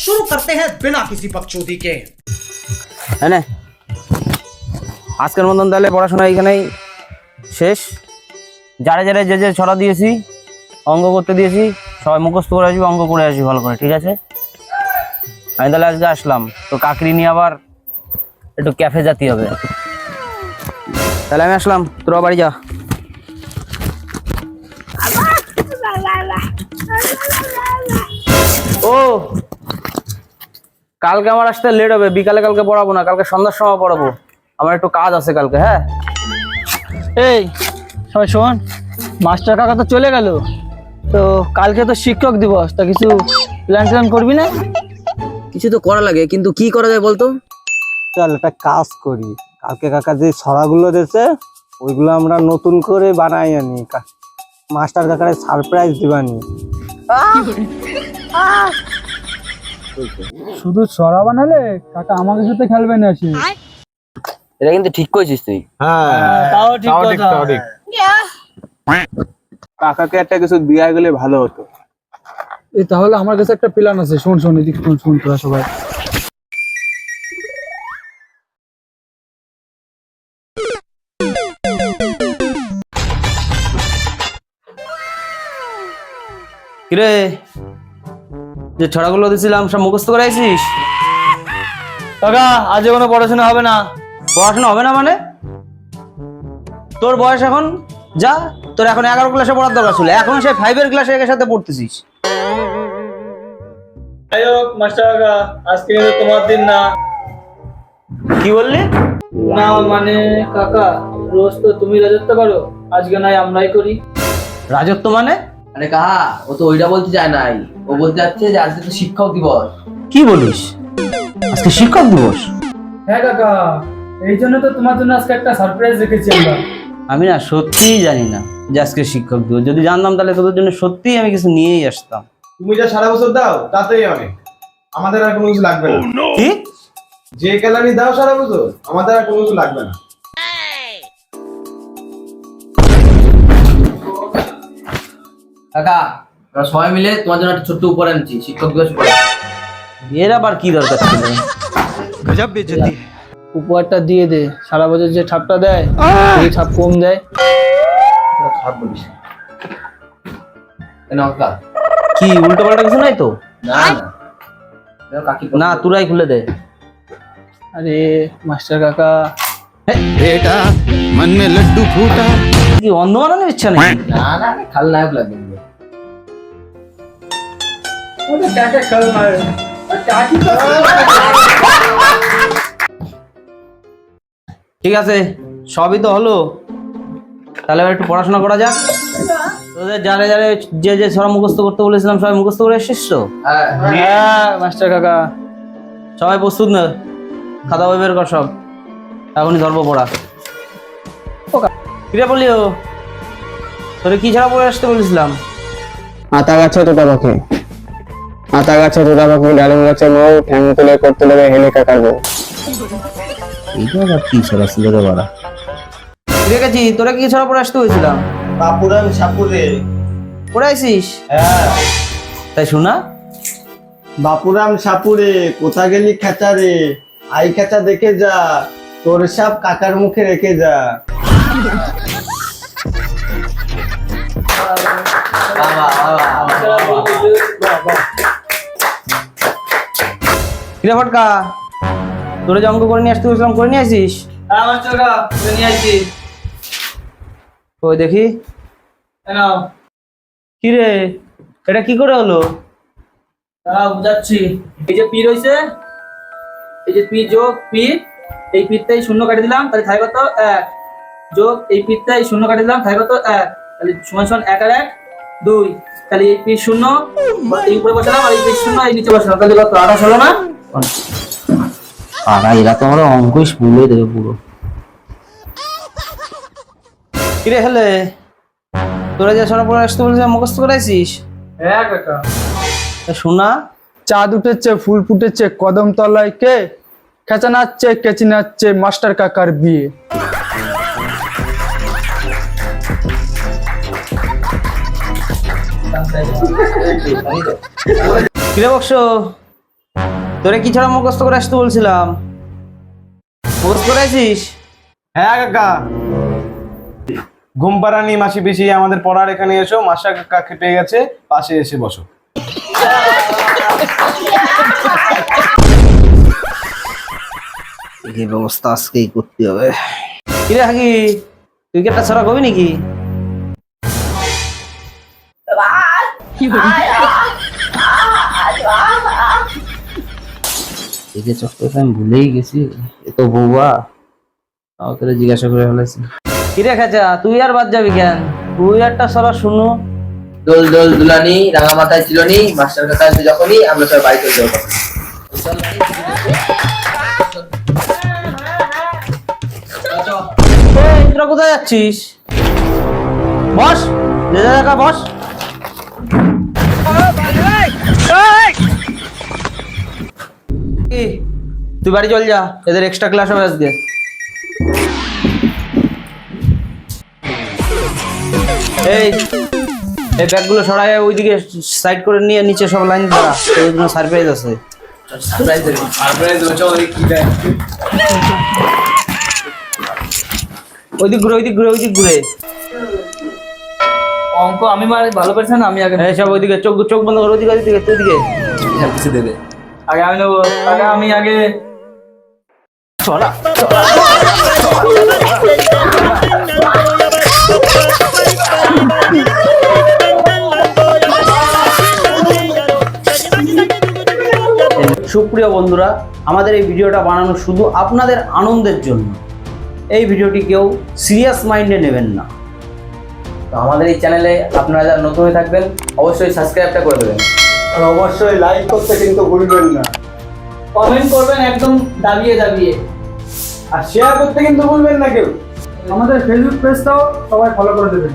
शुरू करते हैं बिना किसी बकचोदी के হ্যাঁ না আজকের মতন তাহলে পড়াশোনা এখানেই শেষ যারা যারা যে যে ছড়া দিয়েছি অঙ্ক করতে দিয়েছি সবাই মুখস্থ করে আসবি অঙ্ক করে আসবি ভালো করে ঠিক আছে আমি তাহলে আজকে আসলাম তো কাকরি নিয়ে আবার একটু ক্যাফে জাতি হবে তাহলে আমি আসলাম তোরা বাড়ি যা ও কালকে আমার আসতে লেট হবে বিকালে কালকে পড়াবো না কালকে সন্ধ্যার সময় পড়াবো। আমার একটু কাজ আছে কালকে হ্যাঁ? এই সবাই শোন মাস্টার কাকা তো চলে গেল। তো কালকে তো শিক্ষক দিবস তা কিছু প্ল্যান ট্যান করবি না? কিছু তো করা লাগে কিন্তু কি করা যায় বলতো? চল একটা কাজ করি। কালকে কাকা যে ছড়াগুলো দিয়েছে ওইগুলো আমরা নতুন করে বানাই আনি। মাস্টার কাকারে সারপ্রাইজ দিবানি। শুধু ছড়া বানালে কাকা আমাকে সাথে খেলবে না সে। এটা কিন্তু ঠিক করেছিস তুই। তাও ঠিক কথা। কাকাকে একটা কিছু দেওয়া গেলে ভালো হতো। এই তাহলে আমার কাছে একটা প্ল্যান আছে। শোন শোন এদিক শোন শোন তোরা সবাই। কিরে? যে ছড়াগুলো দিয়েছিলাম সব মুখস্থ করে আইছিস? কাকা আজ কোনো পড়াশোনা হবে না। পড়াশোনা হবে না মানে? তোর বয়স এখন? যা তোর এখন এগারো ক্লাসে পড়ার দরকার ছিল। এখন সে ফাইভের ক্লাসে একের সাথে পড়তেছিস। যাই হোক মাস্টার কাকা আজকে কিন্তু তোমার দিন না। কি বললি? না মানে কাকা রোজ তো তুমি রাজত্ব করো আজকে নাই আমরাই করি। রাজত্ব মানে? আরে কাহা ও তো ওইটা বলতে চায় নাই। ও বলতে যাচ্ছে যে আজকে তো শিক্ষক দিবস। কি বলিস? আজকে শিক্ষক দিবস? হ্যাঁ কাকা এই জন্য তো তোমার জন্য আজকে একটা সারপ্রাইজ রেখেছি আমরা। আমি না সত্যিই জানি না যে আজকে শিক্ষক দিবস। যদি জানতাম তাহলে তোদের জন্য সত্যিই আমি কিছু নিয়েই আসতাম। তুমি যা সারা বছর দাও তাতেই অনেক আমাদের আর কোনো কিছু লাগবে না। কি? যে কেলানি দাও সারা বছর আমাদের আর কোনো কিছু লাগবে না। কাকা আমরা সবাই মিলে তোমার জন্য একটা ছোট্ট উপহার আনছি শিক্ষক দিবস উপহার আবার কি দরকার ছিল? গজব বেজতি। উপহারটা দিয়ে দে সারা বছর যে ছাপটা দেয় সেই ছাপ কম দেয়। ছাপ বলিস কেন কাকা। কি উল্টো পাল্টা কিছু নাই তো? না না। কাকি না তুরাই খুলে দে। আরে মাস্টার কাকা। বেটা মন মে লড্ডু ফুটা। কি অন্ধ বানানোর ইচ্ছা না না খাল নায়ক লাগে ঠিক আছে সবই তো হলো। তাহলে একটু পড়াশোনা করা যাক। তোদের যারা যারা যে যে সব মুখস্থ করতে বলেছিলাম সবাই মুখস্থ করে এসেছিস তো? হ্যাঁ। হ্যাঁ মাস্টার কাকা। সবাই প্রস্তুত না। খাতা বই বের কর সব। এখনই ধরবো পড়া। কিরে বলিও তোরে কি ছাড়া পড়ে আসতে বলেছিলাম? আতা গাছে তোতা পাখি আতা গাছে তোতা পাখি ডালিম গাছে বউ ঠ্যাং তুলে করতে দেবে হেলে কাকার বউ এইটা আবার কি ছড়া ছিল রে বাড়া। ঠিক আছে তোরা কি ছড়া পড়ে আসতে হয়েছিলাম? বাপুরাম সাপুরে। পড়ে হ্যাঁ। তাই শোনা। বাপুরাম সাপুরে কোথা গেলি খেচা রে আই খেচা দেখে যা তোর সাপ কাকার মুখে রেখে যা। কিরে ফটকা? তোরা যে অঙ্ক করে নিয়ে আসতে বলেছিলাম করে নিয়ে আসিস? হ্যাঁ ওই দেখি। নাও। কি রে এটা কি করে হলো? বুঝাচ্ছি। এই যে পি রয়েছে এই যে পি যোগ পি এই পিতে শূন্য কাটি দিলাম তাহলে থাকে কত? এক। যোগ এই পিতে শূন্য কাটি দিলাম থাকে কত? এক। তাহলে সমান সমান এক আর এক দুই। তাহলে এই পি শূন্য এই উপরে বসালাম আর এই পি শূন্য এই নিচে বসালাম। তাহলে কত? আঠাশ হলো না? আরা এরা তো আমরা অঙ্কই ভুলে দেবে পুরো। কিরে হেলে তোরা যে ছড়া পড়ে আসতে বলেছিলাম মুখস্থ করে আসিস হ্যাঁ কাকা। শোনা চাঁদ উঠেছে ফুল ফুটেছে কদম তলায় কে? খেচা নাচছে কেচি নাচছে মাস্টার কাকার বিয়ে। কিরে বক্স? তোরে কি ছাড়া মুখস্থ করে আসতে বলছিলাম? মুখস্থ করে আসিস হ্যাঁ কাকা। ঘুম পাড়ানি মাসি পিসি আমাদের পড়ার এখানে এসো মাসা কাকা খেপে গেছে পাশে এসে বসো। এই ব্যবস্থা আজকেই করতে হবে। কিরে হাগি? তুই কি একটা ছড়া কবি নাকি? এই যে চক্কর আমি ভুলেই গেছি। এ তো বৌবা আমাকে জিজ্ঞাসা করে ফেলেছি। কিরে খাচা তুই আর বাদ যাবি কেন? তুই একটা ছড়া শুনো। দোল দোল দুলানি রাঙা মাথায় চিলনি মাস্টার কাকা এসে যখনই আমরা সবাই বাড়ি চলে যাব। কোথায় যাচ্ছিস? বস যা জায়গা বস। কি? তুই বাড়ি চল যা এদের এক্সট্রা ক্লাস হবে আজকে। এই এই ব্যাগগুলো সরাই ওইদিকে সাইড করে নিয়ে নিচে সব লাইন দাঁড়া ওই জন্য সারপ্রাইজ আছে। ওইদিক ঘুরে ওইদিক ঘুরে ওইদিক ঘুরে। অঙ্ক আমি মার ভালো পারছি না? আমি আগে এই সব ওইদিকে চোখ চোখ বন্ধ করে ওইদিকে ওইদিকে ওইদিকে কিছু দেবে। আগে আমি নেব, আগে আমি আগে। সুপ্রিয় বন্ধুরা, আমাদের এই ভিডিওটা বানানো শুধু আপনাদের আনন্দের জন্য। এই ভিডিওটি কেউ সিরিয়াস মাইন্ডে নেবেন না। তো আমাদের এই চ্যানেলে আপনারা যারা নতুন হয়ে থাকবেন, অবশ্যই সাবস্ক্রাইবটা করে দেবেন। আর অবশ্যই লাইক করতে কিন্তু ভুলবেন না। কমেন্ট করবেন একদম দাবিয়ে দাবিয়ে। আর শেয়ার করতে কিন্তু ভুলবেন না কেউ। আমাদের ফেসবুক পেজটাও সবাই ফলো করে দেবেন।